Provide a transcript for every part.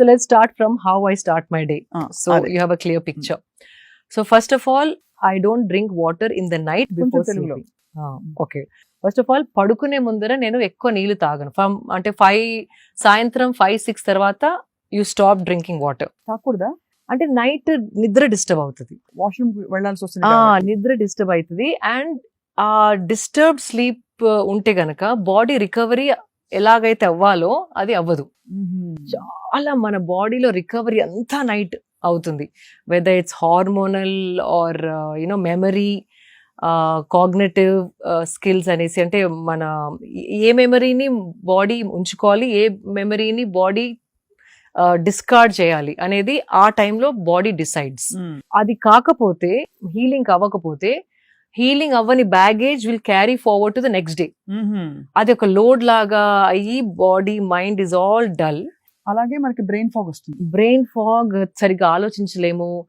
So let's start from how I start my day. Ah, So అదే. you have a clear picture. So first of all, I don't drink water in the night కొంచెం before తెలుగులో. sleeping. Okay first of all పడుకునే ముందర నేను ఎక్కువ నీళ్ళు తాగను from అంటే ఫైవ్ సాయంత్రం ఫైవ్ సిక్స్ తర్వాత యూ స్టాప్ డ్రింకింగ్ వాటర్ తాకూడదా అంటే నైట్ నిద్ర డిస్టర్బ్ అవుతుంది వాష్రూమ్ వెళ్ళాల్సి వస్తుంది కాబట్టి. నిద్ర డిస్టర్బ్ అవుతుంది అండ్ ఆ డిస్టర్బ్ స్లీప్ ఉంటే గనక బాడీ రికవరీ ఎలాగైతే అవ్వాలో అది అవ్వదు. చాలా మన బాడీలో రికవరీ అంతా నైట్ అవుతుంది whether it's hormonal or you know memory cognitive skills అనేసి అంటే మన ఏ మెమరీని బాడీ ఉంచుకోవాలి ఏ మెమరీని బాడీ డిస్కార్డ్ చేయాలి అనేది ఆ టైంలో బాడీ డిసైడ్స్. అది కాకపోతే హీలింగ్ అవ్వకపోతే హీలింగ్ అవ్వని baggage will carry forward to the next day. అది ఒక లోడ్ లాగా అయ్యి body mind is all dull అలాగే మనకి బ్రెయిన్ ఫాగ్ వస్తుంది. బ్రెయిన్ ఫాగ్ సరిగ్గా ఆలోచించలేము.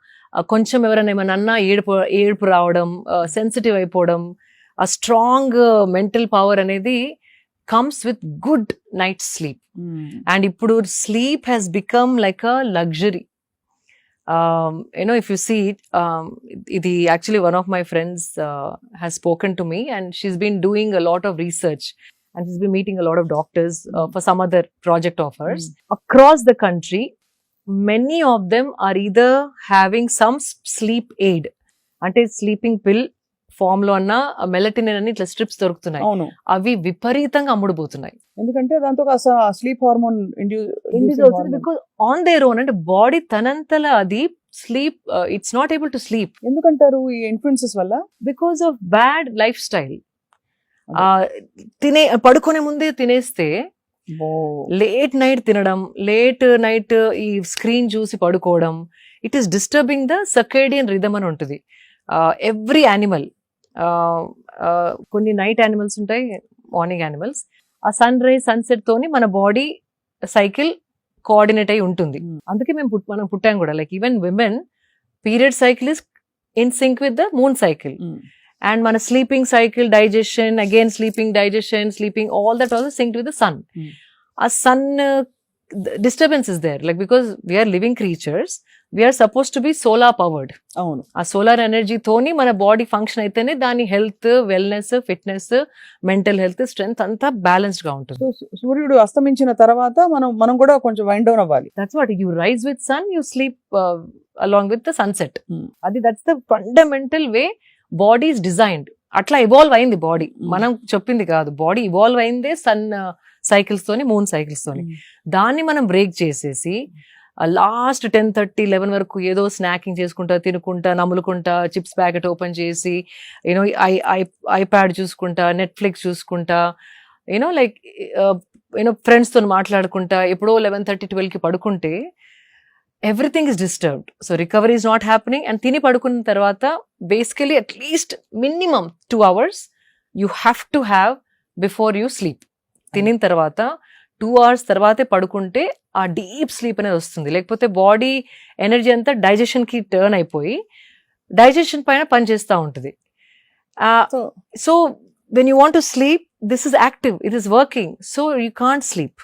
కొంచెం ఎవరైనా ఏమైనా అన్నా ఏడుపు ఏడుపు రావడం సెన్సిటివ్ అయిపోవడం ఆ స్ట్రాంగ్ మెంటల్ పవర్ అనేది comes with good night sleep. And ఇప్పుడు sleep has become like a luxury you know if you see ఇది actually one of my friends has spoken to me and she's been doing a lot of research and she's been meeting a lot of doctors uh, for some other project of hers across the country many of them are either having some s- sleep aid అంటే sleeping pill form లో అన్న మెలటిన్ అని ఇట్లా strips దొరుకుతున్నాయి అవును అవి విపరీతంగా అమ్ముడుపోతున్నాయి ఎందుకంటే దాంతో కాస్త sleep hormone because on their own అంటే బాడీ తనంతల అది sleep it's not able to sleep ఎందుకంటారు ఈ ఇన్ఫ్లుయెన్సెస్ వల్ల because of bad lifestyle తినే పడుకునే ముందే తినేస్తే లేట్ నైట్ తినడం లేట్ నైట్ ఈ స్క్రీన్ చూసి పడుకోవడం it is disturbing the circadian rhythm అని ఉంటుంది. ఎవ్రీ యానిమల్ కొన్ని నైట్ యానిమల్స్ ఉంటాయి మార్నింగ్ యానిమల్స్. ఆ సన్ రైజ్ సన్సెట్ తోని మన బాడీ సైకిల్ కోఆర్డినేట్ అయి ఉంటుంది. అందుకే మేము పుట్- మనం పుట్టాం కూడా. Like even women period cycle is in sync with the moon cycle. And మన sleeping cycle digestion again sleeping digestion sleeping all that also sync with the sun. ఆ sun disturbance is there like because we're living creatures we're suppose to be solar powered అవును. ఆ solar ఎనర్జీతోని మన body function అయితేనే దాని health wellness fitness mental health strength అంతా బ్యాలెన్స్డ్గా ఉంటుంది. సూర్యుడు అస్తమించిన తర్వాత మనం మనం కూడా కొంచెం వైండ్ డౌన్ అవ్వాలి. That's what you rise with sun you sleep along with the sunset. అది that's the fundamental way body is designed అట్లా ఇవాల్వ్ అయింది బాడీ Hmm. మనం చెప్పింది కాదు. బాడీ ఇవాల్వ్ అయిందే సన్ సైకిల్స్ తోని మూన్ సైకిల్స్ తోని. దాన్ని మనం బ్రేక్ చేసేసి లాస్ట్ టెన్ థర్టీ లెవెన్ వరకు ఏదో స్నాకింగ్ చేసుకుంటా తినుకుంటా నములుకుంటా చిప్స్ ప్యాకెట్ ఓపెన్ చేసి you know I I iPad చూసుకుంటా నెట్ఫ్లిక్స్ చూసుకుంటా you know like you know ఫ్రెండ్స్తో మాట్లాడుకుంటా ఎప్పుడో లెవెన్ థర్టీ ట్వెల్వ్కి పడుకుంటే everything is disturbed so recovery is not happening and తిని పడుకున్న తర్వాత basically at least minimum two hours you have to have before you sleep తినిన తర్వాత టూ అవర్స్ తర్వాతే పడుకుంటే ఆ డీప్ స్లీప్ అనేది వస్తుంది. లేకపోతే బాడీ ఎనర్జీ అంతా డైజెషన్కి టర్న్ అయిపోయి డైజెషన్ పైన పనిచేస్తూ ఉంటుంది. So so when you want to sleep this is active it is working so you can't sleep